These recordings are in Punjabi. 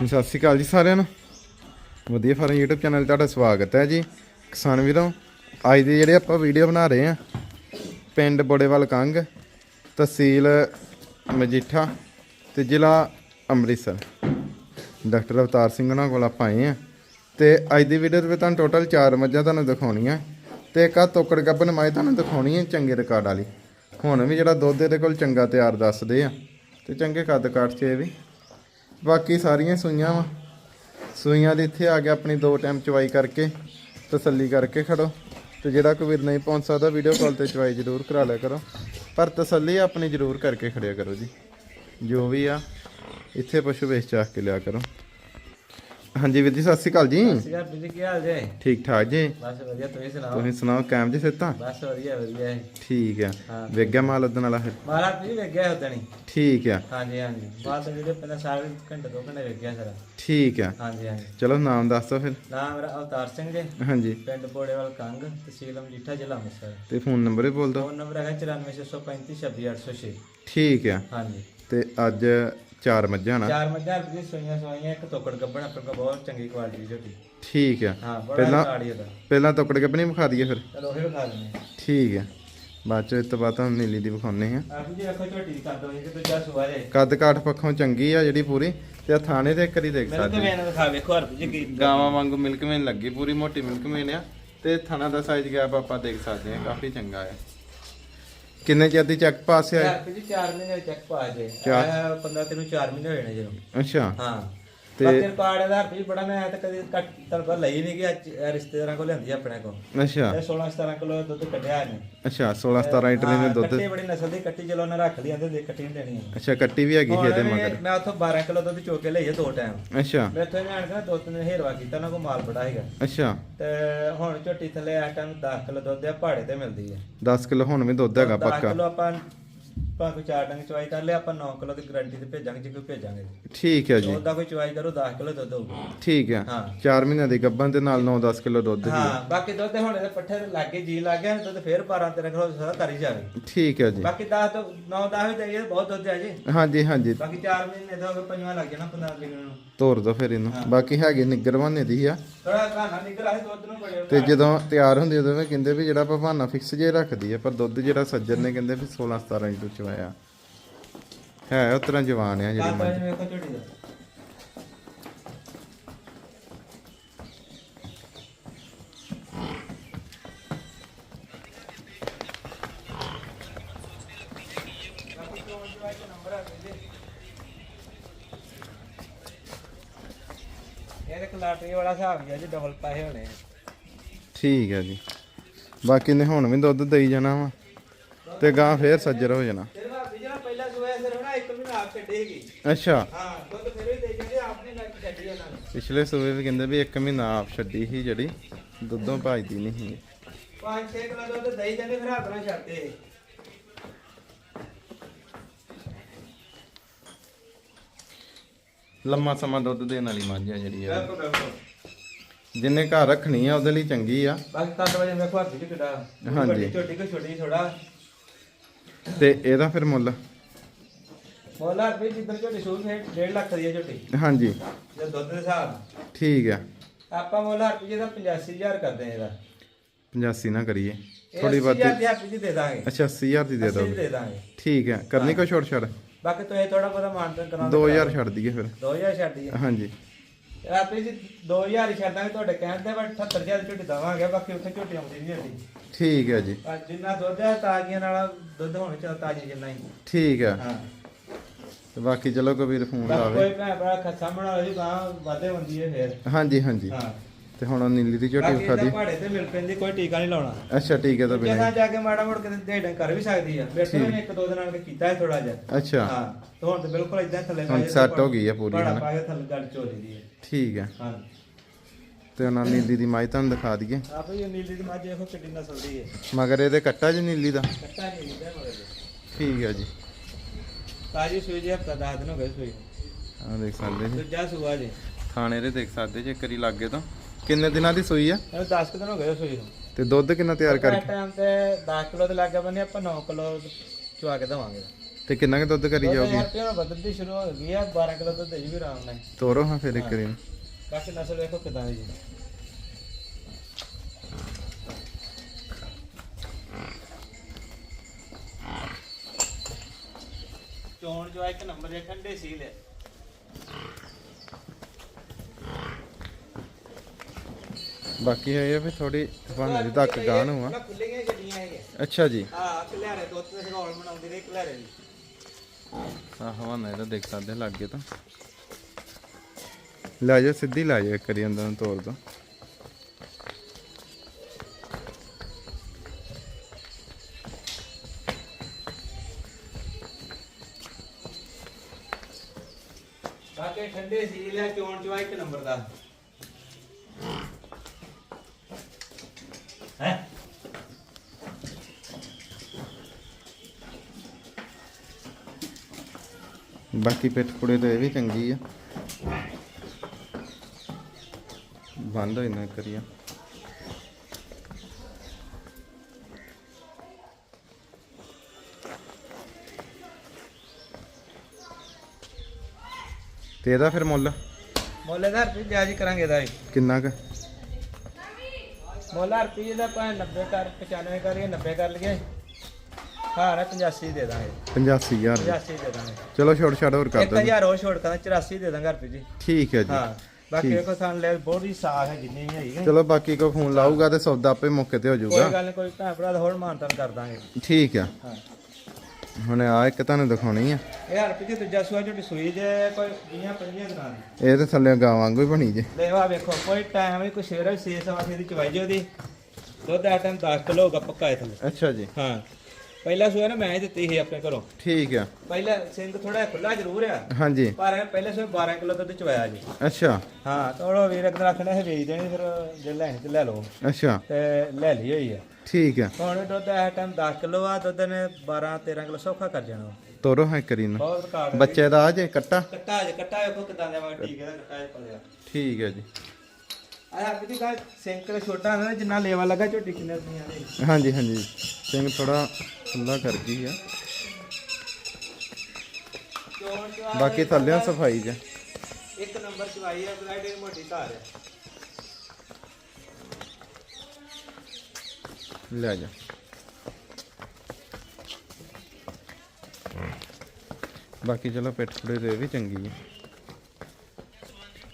ਸਤਿ ਸ਼੍ਰੀ ਅਕਾਲ ਜੀ ਸਾਰਿਆਂ ਨੂੰ। ਵਧੀਆ ਫਾਰਮ YouTube ਚੈਨਲ ਤੁਹਾਡਾ ਸਵਾਗਤ ਹੈ ਜੀ। ਕਿਸਾਨ ਵੀਰੋ, ਅੱਜ ਦੇ ਜਿਹੜੇ ਆਪਾਂ ਵੀਡੀਓ ਬਣਾ ਰਹੇ ਆ ਪਿੰਡ ਬੋੜੇਵਾਲ ਕੰਗ ਤਹਿਸੀਲ ਮਜੀਠਾ ਤੇ ਜ਼ਿਲ੍ਹਾ ਅੰਮ੍ਰਿਤਸਰ। ਡਾਕਟਰ ਅਵਤਾਰ ਸਿੰਘ ਉਹਨਾਂ ਕੋਲ ਆਪਾਂ ਆਏ ਆ ਤੇ ਅੱਜ ਦੀ ਵੀਡੀਓ ਦੇ ਵਿੱਚ ਤੁਹਾਨੂੰ ਟੋਟਲ 4 ਮੱਝਾਂ ਤੁਹਾਨੂੰ ਦਿਖਾਉਣੀਆਂ ਤੇ ਇੱਕ ਆ ਤੋਕੜ ਗੱਬਨ ਮਾਈ ਤੁਹਾਨੂੰ ਦਿਖਾਉਣੀ ਹੈ ਚੰਗੇ ਰਿਕਾਰਡ ਵਾਲੀ। ਹੁਣ ਵੀ ਜਿਹੜਾ ਦੁੱਧ ਇਹਦੇ ਕੋਲ ਚੰਗਾ ਤਿਆਰ ਦੱਸਦੇ ਆ ਤੇ ਚੰਗੇ ਕੱਦ ਕਾਠ 'ਚ ਇਹ ਵੀ ਬਾਕੀ ਸਾਰੀਆਂ ਸੂਈਆਂ ਵਾ। ਸੂਈਆਂ ਦੇ ਇੱਥੇ ਆ ਕੇ ਆਪਣੀ ਦੋ ਟਾਈਮ ਚਵਾਈ ਕਰਕੇ, ਤਸੱਲੀ ਕਰਕੇ ਖੜੋ। ਤੇ ਜਿਹੜਾ ਕੋਈ ਵੀਰ ਨਹੀਂ ਪਹੁੰਚ ਸਕਦਾ ਵੀਡੀਓ ਕਾਲ ਤੇ ਚਵਾਈ ਜ਼ਰੂਰ ਕਰਾ ਲਿਆ ਕਰੋ। ਪਰ ਤਸੱਲੀ ਆਪਣੀ ਜ਼ਰੂਰ ਕਰਕੇ ਖੜਿਆ ਕਰੋ ਜੀ। ਜੋ ਵੀ ਆ, ਇੱਥੇ ਪਸ਼ੂ ਵੇਚ ਚਾਹ ਕੇ ਲਿਆ ਕਰੋ। ਹਾਂਜੀ ਵੀਰ ਜੀ ਸਤਿ ਸ਼੍ਰੀ ਅਕਾਲ ਜੀ। ਵੀਰ ਜੀ ਕੀ ਹਾਲ ਜੇ? ਠੀਕ ਠਾਕ ਜੀ। ਬਸ ਵਧੀਆ ਤੁਸੀਂ ਸੁਣਾਓ? ਤੁਸੀਂ ਸੁਣਾਓ ਕਾਇਮ ਜੀ ਸਿੱਤਾ ਬਸ ਵਧੀਆ ਵਧੀਆ ਹੈ। ਠੀਕ ਆ। ਹਾਂ। ਵੇਖ ਗਿਆ ਮਾਲ ਉਦਣ ਵਾਲਾ ਫਿਰ? ਮਾਰਾ ਵੀ ਵੇਖ ਗਿਆ ਉਦਣੀ ਠੀਕ ਆ। ਹਾਂਜੀ ਹਾਂਜੀ। ਬਾਅਦ ਦੇ ਜਿਹੜੇ ਪਹਿਲਾਂ ਸਾਰੇ ਘੰਟੇ ਦੋ ਘੰਟੇ ਵੇਖ ਗਿਆ ਸਰ। ਠੀਕ ਆ। ਹਾਂਜੀ ਹਾਂਜੀ। ਚਲੋ ਨਾਮ ਦੱਸ ਦਿਓ ਫਿਰ। ਨਾਮ ਮੇਰਾ ਅਵਤਾਰ ਸਿੰਘ ਜੀ। ਹਾਂਜੀ। ਪਿੰਡ ਬੋੜੇਵਾਲ ਕੰਗ ਤਹਿਸੀਲ ਮਜੀਠਾ ਜ਼ਿਲ੍ਹਾ ਅੰਮ੍ਰਿਤਸਰ। ਤੇ ਫੋਨ ਨੰਬਰ ਵੀ ਬੋਲ ਦਿਓ। ਫੋਨ ਨੰਬਰ ਹੈਗਾ 9465362806 ਠੀਕ ਆ। ਹਾਂਜੀ। ਤੇ ਅੱਜ ਚਾਰ ਮੱਝਾਂ ਨਾ? ਚਾਰ ਮੱਝਾਂ ਵੀ ਸੋਈਆਂ ਸੋਈਆਂ ਇੱਕ ਤੋਕੜ ਗੱਬਣ ਆਪਣੇ ਕੋਲ ਬਹੁਤ ਚੰਗੀ ਕੁਆਲਿਟੀ ਦੀ ਝੋਟੀ ਠੀਕ ਆ। ਹਾਂ ਪਹਿਲਾਂ- ਉਹਦਾ। ਪਹਿਲਾਂ ਤੋਕੜ ਨਹੀਂ ਵਿਖਾ ਦਈਏ ਫਿਰ? ਚਲੋ ਫਿਰ ਖਾ ਲੈਂਦੇ ਠੀਕ ਆ। ਬਾਅਦ ਚ ਇਸ ਤੋਂ ਬਾਅਦ ਤੁਹਾਨੂੰ ਨੀਲੀ ਦੀ ਵਿਖਾਉਣੇ ਆ ਆਪ ਜੀ ਰੱਖੋ ਝੋਟੀ ਦੀ ਕਰ ਦੋ ਇਹ ਤੇ ਜਾ ਸੁਆ ਜੇ। ਕੱਦ ਕਾਠ ਪੱਖੋਂ ਚੰਗੀ ਆ ਜਿਹੜੀ ਪੂਰੀ ਤੇ ਆ ਥਾਣੇ ਤੇ ਇੱਕ ਵਾਰੀ ਦੇਖ ਮੈਨੂੰ ਸਕਦੇ। ਤੇ ਵੇਨ ਦਿਖਾ ਵੇਖੋ ਹਰਪ ਜੀ ਕੀ ਗਾਵਾਂ ਵਾਂਗੂ ਮਿਲਕ ਮੇਨ ਲੱਗੀ ਪੂਰੀ ਮੋਟੀ ਮਿਲਕ ਮੇਨ ਆ ਤੇ ਥਾਣਾ ਦਾ ਸਾਈਜ਼ ਗੈਪ ਆਪਾਂ ਦੇਖ ਸਕਦੇ ਆ ਕਾਫੀ ਚੰਗਾ ਆ। ਕਿੰਨੇ ਚਿਰ ਦੀ ਚੈੱਕ ਪਾਸ ਆ ਹਰਪ ਜੀ 4 ਮਹੀਨੇ ਚੈੱਕ ਪਾ ਜੇ। ਚਾਰ- ਆਹ 15 ਤੈਨੂੰ 4 ਮਹੀਨੇ ਹੋਏ ਨੇ ਜਦੋਂ। ਅੱਛਾ। ਹਾਂ। ਤੇ- ਰਿਕਾਰਡ ਦਾ ਜੀ ਬੜਾ ਮੈਂ ਤਾਂ ਕਦੇ ਘੱਟ ਤਨਖਾਹ ਲਈ ਨਹੀਂ ਇਹ ਰਿਸ਼ਤੇਦਾਰਾਂ ਕੋਲ ਲਿਆਂਦੀ ਆਪਣੇ ਕੋਲ। ਅੱਛਾ। ਇਹ 16 17 ਕਿਲੋ ਦੁੱਧ ਕੱਢਿਆ ਨੇ ਅੱਛਾ 16 17 ਲੀਟਰ ਨੇ ਦੁੱਧ। ਕੱਟੀ ਬੜੀ ਨਸਲ ਦੀ ਕੱਟੀ ਚਲੋ ਉਹਨਾਂ ਰੱਖ ਲਈ ਆਂਦੇ ਦੇ ਕੱਟੀ ਨਹੀਂ ਦੇਣੀ ਅੱਛਾ ਕੱਟੀ ਵੀ ਹੈਗੀ ਸੀ ਇਹਦੇ ਹੁਣ ਮਗਰ। ਵੀ ਮੈਂ ਉੱਥੋਂ 12 ਕਿਲੋ ਦੁੱਧ ਚੋ ਕੇ ਲਈਏ ਦੋ ਟਾਈਮ। ਅੱਛਾ। ਮੈਂ ਇੱਥੇ ਨਿਆਣ ਕੇ ਨਾ ਦੋ ਤਿੰਨ ਹੇਰਵਾ ਕੀਤਾ ਉਹਨਾਂ ਕੋਲ ਮਾਲ ਬੜਾ ਹੈਗਾ। ਅੱਛਾ। ਤੇ ਹੁਣ ਝੋਟੀ ਥੱਲੇ ਆ ਟਾਈਮ 10 ਕਿਲੋ ਦੁੱਧ ਆ ਪਹਾੜੇ ਤੇ ਮਿਲਦੀ ਹੈ 10 ਕਿਲੋ ਹੁਣ ਵੀ ਦੁੱਧ ਹੈਗਾ 10 ਪੱਕਾ। ਕਿਲੋ ਆਪਾਂ ਭਾਵੇਂ ਕੋਈ ਚਾਰ ਡੰਗ ਚਵਾਈ ਕਰ ਲਿਆ ਆਪਾਂ 9 ਕਿਲੋ ਦੀ ਗਾਰੰਟੀ ਤੇ ਭੇਜਾਂਗੇ ਜੇ ਕੋਈ ਭੇਜਾਂਗੇ। ਠੀਕ ਹੈ ਜੀ। ਉਹਦਾ ਕੋਈ ਚਵਾਈ ਕਰੋ 10 ਕਿਲੋ ਦੁੱਧ ਹੋਊਗਾ। ਠੀਕ ਹੈ। ਹਾਂ। 4 ਮਹੀਨਿਆਂ ਦੀ ਗੱਭਣ ਦੇ ਨਾਲ 9-10 ਕਿਲੋ ਦੁੱਧ ਹੀ ਹਾਂ ਬਾਕੀ ਦੁੱਧ ਹੁਣ ਇਹਦੇ ਪੱਠੇ ਦੇ ਲਾਗੇ ਜੀ ਲੱਗ ਗਿਆ ਦੁੱਧ ਫੇਰ 12 13 ਕਿਲੋ ਸਾਰਾ ਕਰੀ ਜਾਵੇ। ਠੀਕ ਹੈ ਜੀ। ਬਾਕੀ 10 ਤੋਂ 9 10 ਵੀ ਦੇਈਏ ਬਹੁਤ ਦੁੱਧ ਹੈ ਜੀ। ਹਾਂਜੀ ਹਾਂਜੀ। ਬਾਕੀ 4 ਮਹੀਨੇ ਤੋਂ ਅਗਰ ਪੰਜਵਾਂ ਲੱਗ ਜਾਣਾ 15 ਦਿਨ ਨੂੰ। ਤੋਰ ਦੋ ਫਿਰ ਇਹਨੂੰ। ਬਾਕੀ ਹੈਗੇ ਨਿੱਗਰ ਬਹਾਨੇ ਦੀ ਆ। ਥੋੜਾ ਘਾਣਾ ਨਿਕਲ ਆਏ ਦੁੱਧ ਨੂੰ ਬੜੇ ਤੇ ਜਦੋਂ ਤਿਆਰ ਹੁੰਦੀ ਉਦੋਂ ਕਹਿੰਦੇ ਵੀ ਜਿਹੜਾ ਭਵਾਨਾ ਫਿਕਸ ਜੇ ਰੱਖਦੀ ਆ ਪਰ ਦੁੱਧ ਜਿਹੜਾ ਸੱਜਣ ਨੇ ਕਹਿੰਦੇ ਵੀ 16 17 ਲੀਟਰ ਚਵਾਇਆ ਹੈ ਉਹ ਤਰ੍ਹਾਂ ਜਵਾਨ ਆ ਜਿਹੜੀ ਕਾਤਾ ਮੱਝ ਜੀ ਵੇਖੋ ਝੋਟੀ ਦਾ। ਇਹਦੇ ਕਲਾਟਰੀ ਵਾਲਾ ਹਿਸਾਬ ਹੀ ਆ ਜੀ ਡਬਲ ਪੈਸੇ ਹੋਣੇ ਆ। ਠੀਕ ਹੈ ਜੀ। ਬਾਕੀ ਨੇ ਹੁਣ ਵੀ ਦੁੱਧ ਦੇਈ ਜਾਣਾ ਵਾ ਤੇ ਗਾਂ ਫੇਰ ਸੱਜਰ ਹੋ ਜਾਣਾ ਤੇਰੇ ਭਾਬੀ ਜਿਹੜਾ ਪਹਿਲਾਂ ਸੋਇਆ ਸਿਰ ਹੋਣਾ ਇੱਕ ਮਹੀਨਾ ਆਪ ਛੱਡੇਗੀ ਅੱਛਾ। ਹਾਂ ਦੁੱਧ ਫਿਰ ਵੀ ਦੇ ਜਾਂਦੇ ਆਪਨੇ ਨਾਲ ਛੱਡੀ ਉਹਨਾਂ ਨੇ। ਪਿਛਲੇ ਸੂਏ ਵੀ ਕਹਿੰਦੇ ਵੀ 1 ਮਹੀਨਾ ਆਪ ਛੱਡੀ ਸੀ ਜਿਹੜੀ ਦੁੱਧੋਂ ਭਜਦੀ ਨਹੀਂ ਸੀ। ਪੰਜ ਛੇ ਕਿਲੋ ਦੁੱਧ ਦਈ ਜਾਂਦੇ ਫਿਰ ਹੱਥ ਨਾਲ ਛੱਡਦੇ ਲੰਮਾ ਸਮਾਂ ਦੁੱਧ ਦੇਣ ਵਾਲੀ ਮੱਝ ਆ ਜਿਹੜੀ ਆ। ਬਿਲਕੁਲ ਬਿਲਕੁਲ। ਜਿੰਨੇ ਘਰ ਰੱਖਣੀ ਆ ਉਹਦੇ ਲਈ ਚੰਗੀ ਆ। ਬਾਕੀ ਕੱਟ ਵਜੇ ਵੇਖੋ ਹੱਥ ਕਿੱਡਾ। ਹਾਂਜੀ। ਵੱਡੀ ਛੋਟੀ ਕੋ ਛੋਟੀ ਥੋੜਾ ਤੇ ਇਹਦਾ ਫਿਰ ਮੁੱਲ? ਮੋਲਾ ਵੀ ਜਿੱਦਾਂ ਝੋਟੀ ਸੂਰ ਹੈ 1.5 ਲੱਖ ਦੀ ਹੈ ਝੋਟੀ। ਹਾਂਜੀ। ਜੇ ਦੁੱਧ ਦੇ ਹਿਸਾਬ। ਠੀਕ ਆ। ਆਪਾਂ ਮੋਲਾ ਰੁਪਏ ਦਾ 85000 ਕਰਦੇ ਆ ਇਹਦਾ। 85 ਨਾ ਕਰੀਏ। ਥੋੜੀ 80000 ਵੱਧ ਦੀ ਹੱਥ ਜੀ ਦੇ ਦਾਂਗੇ। ਅੱਛਾ 80000 ਦੀ ਦੇ 80 ਦੋਗੇ। ਦੇ ਦਾਂਗੇ। ਠੀਕ ਹੈ ਕਰਨੀ ਕੋ ਛੋੜ ਛੜ ਬਾਕੀ ਤੁਸੀਂ ਥੋੜਾ ਬਹੁਤਾ ਮਾਨਤਨ ਕਰਾਂ 2000 ਛੱਡ ਦਈਏ ਫਿਰ। 2000 ਛੱਡੀ ਆ ਹਾਂਜੀ। ਆਪੇ ਜੀ 2000 ਹੀ ਛੱਡਾਂਗੇ ਤੁਹਾਡੇ ਕਹਿਣ ਤੇ ਬਟ 78000 ਝੋਟੀ ਦਵਾਂਗੇ। ਬਾਕੀ ਉੱਥੇ ਝੋਟੀ ਆਉਂਦੀ ਨਹੀਂ ਹੁੰਦੀ ਠੀਕ ਹੈ ਜੀ। ਆ ਜਿੰਨਾ ਦੁੱਧ ਹੈ ਤਾਜ਼ੀਆਂ ਨਾਲ ਦੁੱਧ ਹੋਣਾ ਚਾਹੀਦਾ ਤਾਜ਼ੀ ਜਿੰਨਾ ਹੀ। ਠੀਕ ਹੈ ਹਾਂ। ਤੇ ਬਾਕੀ ਚਲੋ ਕਬੀਰ ਫੋਨ ਬਾਕੀ ਲਾਵੇ। ਕੋਈ ਭੈਣ ਭਰਾ ਖੱਸਾ ਬਣਾ ਲਈ ਗਾਂ ਵਾਧੇ ਹੁੰਦੀ ਹੈ ਫੇਰ। ਹਾਂਜੀ ਹਾਂਜੀ। ਹਾਂ। ਤੇ ਹੁਣ ਉਹ ਨੀਲੀ ਦੀ ਝੋਟੀ ਬਾਕੀ ਵਿਖਾ ਇਹਦਾ ਦੀ ਪਹਾੜੇ ਤੇ ਮਿਲ ਪੈਂਦੀ ਕੋਈ ਟੀਕਾ ਨਹੀਂ ਲਾਉਣਾ। ਅੱਛਾ ਠੀਕ ਹੈ ਤਾਂ ਬਿਨਾਂ ਜਾ ਕੇ ਮਾੜਾ ਮੋੜ ਕੇ ਢੇਡਾਂ ਕਰ ਵੀ ਸਕਦੀ ਆ। ਬੈਠੇ ਨੇ ਇੱਕ ਦੋ ਦਿਨਾਂ ਨਾਲ ਕੀਤਾ ਹੈ ਥੋੜਾ ਜਿਹਾ। ਅੱਛਾ। ਹਾਂ। ਤੇ ਹੁਣ ਤੇ ਬਿਲਕੁਲ ਇਦਾਂ ਥੱਲੇ ਹੁਣ set ਹੋ ਗਈ ਆ ਪੂਰੀ, ਹਨਾ? ਪਾ ਕੇ ਥੱਲੇ ਗੱਲ ਚੋਲੀ ਦੀ ਹੈ। ਠੀਕ ਹੈ। ਹਾਂ। ਤੇ ਉਹਨਾਂ ਨੀਲੀ ਦੀ ਮਾਈ ਤੁਹਾਨੂੰ ਦਿਖਾ ਦਈਏ। ਆਪੇ ਇਹ ਨੀਲੀ ਦੀ ਮੱਝ ਦੇਖੋ ਕਿੰਨੀ ਨਸਲ ਦੀ ਹੈ। ਮਗਰ ਇਹਦੇ ਕੱਟਾ ਜੀ ਨੀਲੀ ਦਾ? ਕੱਟਾ ਨਹੀਂ ਇਹਦਾ ਮਗਰ। ਠੀਕ ਹੈ ਜੀ। ਤਾਜੀ ਸੂਈ ਜੀ ਹਫਤਾ 10 ਦਿਨ ਹੋ ਗਏ ਸੂਈ ਆ ਦੇਖ ਸਕਦੇ ਜੀ। ਦੂਜਾ ਸੂਆ ਜੀ। ਥਾਣੇ ਦੇ ਦੇਖ ਸਕਦੇ ਜੇ ਕਰੀ ਲੱਗੇ ਤਾਂ। ਕਿੰਨੇ ਦਿਨਾਂ ਦੀ ਸੂਈ ਆ? ਇਹ 10 ਦਿਨ ਹੋ ਗਏ ਸੂਈ ਨੂੰ। ਤੇ ਦੁੱਧ ਕਿੰਨਾ ਤਿਆਰ ਇਸ ਕਰਕੇ? ਟਾਈਮ ਤੇ 10 ਕਿਲੋ ਦੇ ਲੱਗੇ ਬੰਨੇ ਆਪਾਂ 9 ਕਿਲੋ ਚਵਾ ਕੇ ਦਵਾਂਗੇ। ਤੇ ਕਿੰਨਾ ਕੁ ਦੁੱਧ ਕਰੀ ਜਾਊਗੀ? ਯਾਰ ਤੇ ਹੁਣ ਵਧਦੀ ਸ਼ੁਰੂ ਹੋ ਗਈ ਆ 12 ਕਿਲੋ ਦੁੱਧ ਦੇ ਵੀ ਆਰਾਮ ਨਾਲ। ਤੋਰੋ ਹਾਂ ਫਿਰ ਇੱਕ ਦਿਨ ਬਾਕੀ ਨਸਲ ਵੇਖੋ ਕਿਦਾਂ ਦੀ ਜੀ। ਚੋਣ ਜੋ ਇੱਕ ਨੰਬਰ ਦੇ ਠੰਡੇ ਸੀਲ ਹੈ। ਬਾਕੀ ਹੈ ਵੀ ਥੋੜੀ ਦੀ ਤੱਕ ਗਾਣ ਹੋਆ ਖੁੱਲੀਆਂ ਗੱਡੀਆਂ ਹੈਗੀਆਂ ਅੱਛਾ ਜੀ। ਆ ਖਿਲਾਰੇ ਦੁੱਧ ਤੇ ਬਣਾਉਂਦੇ ਨੇ ਖਿਲਾਰੇ ਦੀ ਆਹ ਹਵਾਨਾ ਇਹਦਾ ਦੇਖ ਸਕਦੇ ਲੱਗੇ ਤਾਂ। ਲੈ ਜਾ ਸਿੱਧੀ ਲੈ ਜਾ ਕਰੀ ਅੰਦਰ ਨੂੰ ਤੋੜ ਦੋ। ਬਾਕੀ ਠੰਡੇ ਸੀਲ ਹੈ ਚੋਣ ਚਵਾ ਇੱਕ ਨੰਬਰ ਦਾ। ਹੈ? ਬਾਕੀ ਪਿੱਠ ਪੁੜੇ ਤਾਂ ਇਹ ਵੀ ਚੰਗੀ ਆ। ਬੰਦ ਹੋਈ ਨਾ ਕਰੀਆ ਤੇ ਇਹਦਾ ਫਿਰ ਮੁੱਲ? ਮੁੱਲ ਦਾ ਰੁਪਏ ਜਾਇਜ਼ ਕਰਾਂਗੇ ਇਹਦਾ ਵੀ ਕਿੰਨਾ ਕੁ? ਮੁੱਲ ਰੁਪਏ ਦਾ ਭਾਵੇਂ 90 ਕਰ 95 ਕਰੀਏ 90 ਕਰ ਲਈਏ। ਹਾਂ ਨਾ 85 ਦੇ ਦਾਂਗੇ। 85000 ਦੀ। 85 ਦੇ ਦਾਂਗੇ। ਚਲੋ ਛੋੜ ਛਾੜ ਹੋਰ ਕਰ ਦੋ 1000 ਹੋਰ ਛੋੜ ਕਰਾਂ 84 ਦੇ ਦਾਂਗਾ ਰੁਪਏ ਜੀ। ਠੀਕ ਹੈ ਜੀ। ਹਾਂ ਬਾਕੀ ਠੀਕ। ਸਾਨੂੰ ਲੈ ਬਹੁਤ ਹੀ ਸਾਖ ਹੈ ਜਿੰਨੀ ਵੀ ਹੈਗੀ। ਚਲੋ ਬਾਕੀ ਕੋ ਫੋਨ ਲਾਊਗਾ ਤੇ ਸੌਦਾ ਆਪੇ ਮੌਕੇ ਤੇ ਹੋ ਕੋਈ ਜਾਊਗਾ ਗੱਲ ਕੋਈ ਭੈਣ ਭਰਾ ਦਾ ਹੋਰ ਮਾਨਤਾਨ ਕਰ ਦਾਂਗੇ। ਠੀਕ ਆ ਹਾਂ। ਹੁਣ ਆ ਇੱਕ ਤੁਹਾਨੂੰ ਦਿਖਾਉਣੀ ਆ। ਇਹ ਰੁਪਏ ਜੀ ਦੂਜਾ ਸੂਆ ਝੋਟੀ ਸੂਈ ਜੇ ਕੋਈ 20 25 ਦਿਨਾਂ ਦੀ। ਇਹ ਤੇ ਥੱਲੇ ਗਾਂ ਵਾਂਗੂ ਹੀ ਬਣੀ ਜੇ। ਲੈਵਾ ਵੇਖੋ ਕੋਈ ਟਾਈਮ ਵੀ ਕੋਈ ਸ਼ੇਰ ਵੀ 6 ਸਵਾ ਦੀ ਚਵਾਈ ਜੇ ਉਹਦੀ। ਦੁੱਧ ਦਾ ਟਾਈਮ 10 ਕਿਲੋ ਹੋਗਾ ਪੱਕਾ ਇਹ ਥੱਲੇ। ਅੱਛਾ ਜੀ। ਹਾਂ। ਪਹਿਲਾ ਸੂਆ ਨਾ ਮੈਂ ਹੀ ਦਿੱਤੀ ਸੀ ਆਪਣੇ ਘਰੋਂ। ਠੀਕ ਆ। ਪਹਿਲਾ ਸਿੰਘ ਥੋੜਾ ਖੁੱਲਾ ਜ਼ਰੂਰ ਆ। ਹਾਂਜੀ। ਪਰ ਇਹ ਪਹਿਲੇ ਸੂਏ 12 ਕਿਲੋ ਦੁੱਧ ਚਵਾਇਆ ਜੀ। ਅੱਛਾ। ਹਾਂ ਤੋੜੋ ਵੀਰ ਅਗਰ ਰੱਖਣਾ ਹੈ ਵੇਚ ਦੇਣੀ ਫਿਰ ਜੇ ਲੈਣੀ ਤੇ ਲੈ ਲਓ। ਅੱਛਾ। ਤੇ ਲੈ ਲਈ ਹੋਈ ਆ। ਠੀਕ ਆ। ਹੁਣ ਦੁੱਧ ਇਹ ਟਾਈਮ 10 ਕਿਲੋ ਆ ਦੁੱਧ ਨੇ 12 13 ਕਿਲੋ ਸੌਖਾ ਕਰ ਜਾਣਾ ਤੋਰੋ ਹੈ ਕਰੀ ਨਾ ਬਹੁਤ ਕਾਰਡ ਬੱਚੇ ਦਾ ਆ ਜੇ ਕੱਟਾ? ਕੱਟਾ ਜੇ ਕੱਟਾ ਵੇਖੋ ਕਿਦਾਂ ਦਾ ਵਾ ਠੀਕ ਹੈ ਕੱਟਾ ਜੇ ਪਲਿਆ ਠੀਕ ਹੈ ਜੀ। ਆ ਹਰ ਵੀ ਗੱਲ ਸਿੰਕਰ ਛੋਟਾ ਨਾ, ਜਿੰਨਾ ਲੇਵਾ ਲੱਗਾ ਝੋਟੀ ਕਿੰਨੇ ਦੀਆਂ ਦੇ ਹਾਂਜੀ ਹਾਂਜੀ। ਸਿੰਘ ਥੋੜਾ ਖੁੱਲਾ ਕਰ ਗਈ ਆ। ਬਾਕੀ ਥੱਲੇ ਸਫ਼ਾਈ ਜੇ ਇੱਕ ਨੰਬਰ ਚਵਾਈ ਆ ਬਲਾਈਡ ਮੋਟੀ ਧਾਰ ਆ। ਲੈ ਜਾ ਬਾਕੀ ਚਲੋ ਪਿੱਠ ਪੁੜੇ ਤੇ ਵੀ ਚੰਗੀ ਹੈ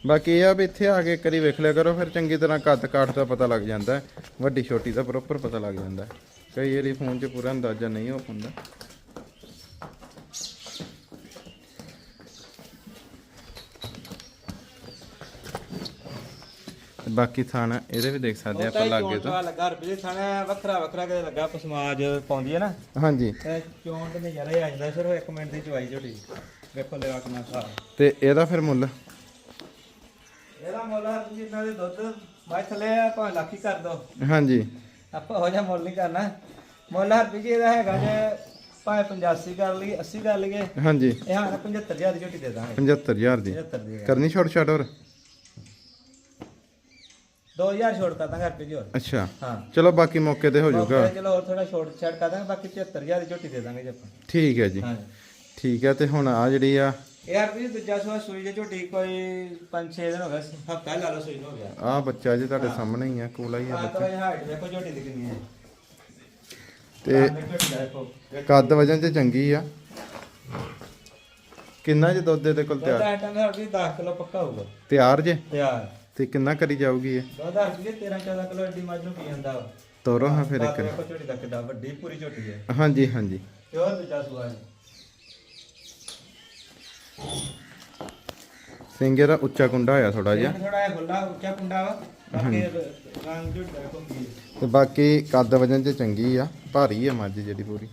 ਬਾਕੀ ਇਹ ਆ ਵੀ ਇੱਥੇ ਆ ਕੇ ਇੱਕ ਵਾਰੀ ਵੇਖ ਲਿਆ ਕਰੋ, ਫਿਰ ਚੰਗੀ ਤਰ੍ਹਾਂ ਕੱਦ ਕਾਠ ਦਾ ਪਤਾ ਲੱਗ ਜਾਂਦਾ ਵੱਡੀ ਛੋਟੀ ਦਾ ਪ੍ਰੋਪਰ ਪਤਾ ਲੱਗ ਜਾਂਦਾ ਕਈ ਵਾਰੀ ਫੋਨ 'ਚ ਪੂਰਾ ਅੰਦਾਜ਼ਾ ਨਹੀਂ ਹੋ ਪਾਉਂਦਾ ਬਾਕੀ ਥਾਣਾ ਇਹਦੇ ਵੀ ਦੇਖ ਸਕਦੇ ਆਪਾਂ ਲਾਗੇ ਤੋਂ। ਲੱਗਾ ਥਾਣਾ ਵੱਖਰਾ ਵੱਖਰਾ ਕਿਤੇ ਲੱਗਾ ਪਸਮਾਜ ਪਾਉਂਦੀ ਹੈ ਨਾ। ਹਾਂਜੀ। ਤੇ ਚੋਣ ਤੇ ਨਜ਼ਾਰਾ ਹੀ ਆ ਜਾਂਦਾ ਸਿਰਫ ਇੱਕ ਮਿੰਟ ਦੀ ਚਵਾਈ ਝੋਟੀ। ਵੇਖੋ ਲੈਵਾ ਕਿੰਨਾ ਸਾਰ। ਤੇ ਇਹਦਾ ਫਿਰ ਮੁੱਲ? ਇਹਦਾ ਮੁੱਲ ਇਹਨਾਂ ਦੇ ਦੁੱਧ ਬਾਈ ਥੱਲੇ ਭਾਵੇਂ ਲੱਖ ਕਰ ਦੋ। ਹਾਂਜੀ। ਆਪਾਂ ਹੋ ਜਾ ਮੁੱਲ ਨਹੀਂ ਕਰਨਾ। ਮੁੱਲ ਹਰ ਵੀ ਇਹਦਾ ਹੈਗਾ ਜੇ ਭਾਵੇਂ 85 ਕਰ ਲਈਏ 80 ਕਰ ਲਈਏ। ਹਾਂਜੀ। ਇਹ ਹਾਂ 75000 ਦੀ ਝੋਟੀ ਦੇ ਦਾਂਗੇ। 75000 ਦੀ। 75 ਦੀ। ਕਰਨੀ ਛੋਟ ਛਾਟ ਹੋਰ? 2000 ਛੋੜ ਕਰ ਦਾਂਗੇ ਰੁਪਏ ਜੀ ਹੋਰ ਅੱਛਾ। ਹਾਂ। ਚਲੋ ਬਾਕੀ ਮੌਕੇ ਤੇ ਹੋ ਜਾਊਗਾ। ਤੇ ਚਲੋ ਹੋਰ ਥੋੜਾ ਛੋੜ ਛੱਡ ਕਰ ਦਾਂਗੇ ਬਾਕੀ 75000 ਦੀ ਝੋਟੀ ਦੇ ਦਾਂਗੇ ਜੀ ਆਪਾਂ। ਠੀਕ ਹੈ ਜੀ। ਹਾਂ। ਠੀਕ ਹੈ ਤੇ ਹੁਣ ਆ ਜਿਹੜੀ ਆ ਯਾਰ ਵੀ ਦੂਜਾ ਸੂਆ ਸੂਈ ਜੇ ਝੋਟੀ ਕੋਈ 5-6 ਦਿਨ ਹੋ ਗਿਆ ਹਫਤਾ ਲਾ ਲਓ ਸੂਈ ਨੂੰ ਹੋ ਗਿਆ। ਆ ਬੱਚਾ ਜੀ ਤੁਹਾਡੇ ਸਾਹਮਣੇ ਹੀ ਆ ਕੋਲਾ ਹੀ ਆ ਹਾਂ ਤਾਂ ਇਹ ਹਾਈਟ ਦੇਖੋ ਝੋਟੀ ਦੀ ਕਿੰਨੀ ਹੈ। ਤੇ ਦਾ ਕੱਦ ਵਜਨ ਚ ਚੰਗੀ ਆ। ਕਿੰਨਾ ਜੇ ਦੁੱਧ ਦੇ ਕੋਲ ਤਿਆਰ? ਆਈਟਮ ਦਾ ਵੀ 10 ਕਿਲੋ ਪੱਕਾ ਹੋਊਗਾ। ਤਿਆਰ ਜੇ? ਤਿਆਰ। ਤੇ ਕਿੰਨਾ ਕਰੀ ਜਾਊਗੀ ਇਹ? ਦੁੱਧ ਹਰ ਵੀ 13-14 ਕਿਲੋ ਐਡੀ ਮੱਝ ਨੂੰ ਪੀ ਜਾਂਦਾ ਵਾ? ਤੋਰੋ ਹਾਂ ਫਿਰ ਇੱਕ। ਦੇਖੋ ਝੋਟੀ ਦਾ ਕਿੱਡਾ ਵੱਡੀ ਪੂਰੀ ਝੋਟੀ ਹੈ। ਹਾਂਜੀ ਹਾਂਜੀ। ਪਿਓਰ ਦੂਜਾ ਸੂਆ ਸਿੰਘ ਇਹਦਾ ਉੱਚਾ ਕੁੰਡਾ ਹੋਇਆ ਥੋੜਾ ਜਿਹਾ। ਥੋੜਾ ਜਿਹਾ ਖੁੱਲਾ ਉੱਚਾ ਕੁੰਡਾ ਵਾ। ਬਾਕੀ ਰੰਗ ਝੋਟੀ ਦਾ। ਤੇ ਬਾਕੀ ਕੱਦ ਵਜਨ ਚ ਚੰਗੀ ਆ ਭਾਰੀ ਆ ਮੱਝ ਜਿਹੜੀ ਪੂਰੀ।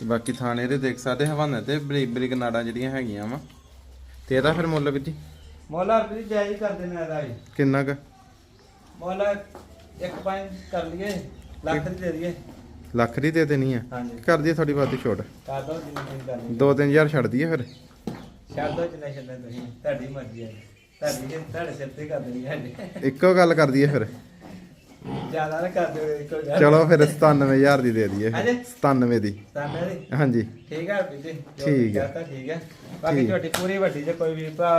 ਤੇ ਬਾਕੀ ਥਾਣੇ ਦੇ ਦੇਖ ਸਕਦੇ ਹਵਾਨੇ ਤੇ ਬਰੀਕ ਬਰੀਕ ਨਾੜਾਂ ਜਿਹੜੀਆਂ ਹੈਗੀਆਂ ਵਾ। ਤੇ ਇਹਦਾ ਫਿਰ ਮੁੱਲ ਵੀ ਜੀ? ਮੁੱਲ ਜੀ ਜਾਇਜ਼ ਕਰ ਦੇਣਾ ਇਹਦਾ ਵੀ। ਕਿੰਨਾ ਕੁ? ਮੁੱਲ ਇੱਕ ਪੰਜ ਕਰ ਲਈਏ ਲੱਖ ਦੀ ਦੇ ਦਈਏ। ਲੱਖ ਦੀ ਦੇ ਦੇਣੀ ਆ? ਹਾਂਜੀ। ਕਰ ਦਈਏ ਥੋੜੀ ਬਹੁਤੀ ਛੋਟ? ਕਰ ਦੋ ਜਿੰਨੀ ਤੁਸੀਂ ਕਰ ਲਈ 2-3000 ਛੱਡ ਦਈਏ ਫਿਰ? ਛੱਡ ਦੋ ਜਿੰਨਾ ਛੱਡਣਾ ਤੁਸੀਂ ਤੁਹਾਡੀ ਮਰਜ਼ੀ ਹੈ ਤੁਹਾਡੀ ਤੁਹਾਡੇ ਸਿਰ ਤੇ ਕਰ ਦੇਣੀ ਸਾਡੇ ਇੱਕੋ ਗੱਲ ਕਰ ਦਈਏ ਫਿਰ? ਜ਼ਿਆਦਾ ਨਾ ਕਰ ਦਿਓ ਇੱਕੋ ਗੱਲ ਚਲੋ ਫਿਰ 97000 ਦੀ ਦੇ ਦਈਏ ਹਾਂਜੀ। 97 ਦੀ ਸਾਨੇ ਦੀ ਹਾਂਜੀ ਠੀਕ ਹੈ ਹਰਪ੍ਰੀਤ ਜੀ ਜੋ ਠੀਕ ਹੈ। ਕਹਤਾ ਠੀਕ ਹੈ ਬਾਕੀ ਠੀਕ। ਝੋਟੀ ਪੂਰੀ ਵੱਡੀ ਜੇ ਕੋਈ ਵੀ ਭਰਾ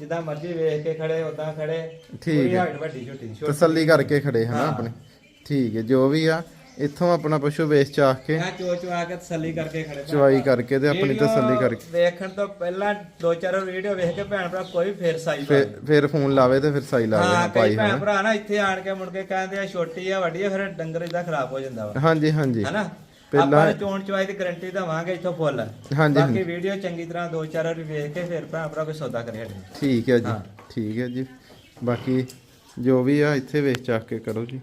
ਜਿੱਦਾਂ ਮਰਜ਼ੀ ਵੇਖ ਕੇ ਖੜੇ ਉਦਾਂ ਖੜੇ ਠੀਕ ਪੂਰੀ ਹੈ। ਹਾਈਟ ਵੱਡੀ ਛੋਟੀ ਤਸੱਲੀ ਕਰਕੇ ਖੜੇ ਹਨਾ ਹਾਂ। ਆਪਣੇ ਠੀਕ ਹੈ ਜੋ ਵੀ ਆ ਇੱਥੋਂ ਆਪਣਾ ਪਸ਼ੂ ਵੇਚ ਚਾਖ ਕੇ ਆ ਚੋ ਚੋ ਆ ਕੇ ਤਸੱਲੀ ਕਰਕੇ ਖੜੇ। ਚਵਾਈ ਕਰਕੇ ਤੇ ਆਪਣੀ ਤਸੱਲੀ ਕਰਕੇ। ਵੇਖਣ ਤੋਂ ਪਹਿਲਾਂ ਦੋ ਚਾਰ ਵੀਡੀਓ ਵੇਖ ਕੇ ਭੈਣ ਭਰਾ ਕੋਈ ਫੇਰ ਸਾਈ ਫਿਰ ਫਿਰ ਫੋਨ ਲਾਵੇ ਤੇ ਫਿਰ ਸਾਈ ਲਾਵੇ ਹਾਂ ਕਈ ਭਾਈ ਭੈਣ ਹਨਾ ਭਰਾ ਨਾ ਇੱਥੇ ਆਣ ਕੇ ਮੁੜ ਕੇ ਕਹਿੰਦੇ ਆ ਛੋਟੀ ਆ ਵੱਡੀ ਆ ਫਿਰ ਡੰਗਰ ਇਦਾਂ ਖਰਾਬ ਹੋ ਜਾਂਦਾ ਵਾ। ਹਾਂਜੀ ਹਾਂਜੀ। ਹਨਾ? ਪਹਿਲਾਂ- ਆਪਾਂ ਚੋਣ ਚਵਾਈ ਦੀ ਗਾਰੰਟੀ ਦਵਾਂਗੇ ਇੱਥੋਂ ਫੁੱਲ। ਹਾਂਜੀ, ਬਾਕੀ। ਵੀਡੀਓ ਚੰਗੀ ਤਰ੍ਹਾਂ ਦੋ ਚਾਰ ਵਾਰੀ ਵੇਖ ਕੇ ਫਿਰ ਭਰਾ ਭਰਾ ਕੋਈ ਸੌਦਾ ਕਰੇ। ਠੀਕ ਹੈ ਜੀ ਹਾਂ। ਠੀਕ ਹੈ ਜੀ। ਬਾਕੀ ਜੋ ਵੀ ਆ ਇੱਥੇ ਵੇਚ ਚਾਖ ਕੇ ਕਰੋ ਜੀ।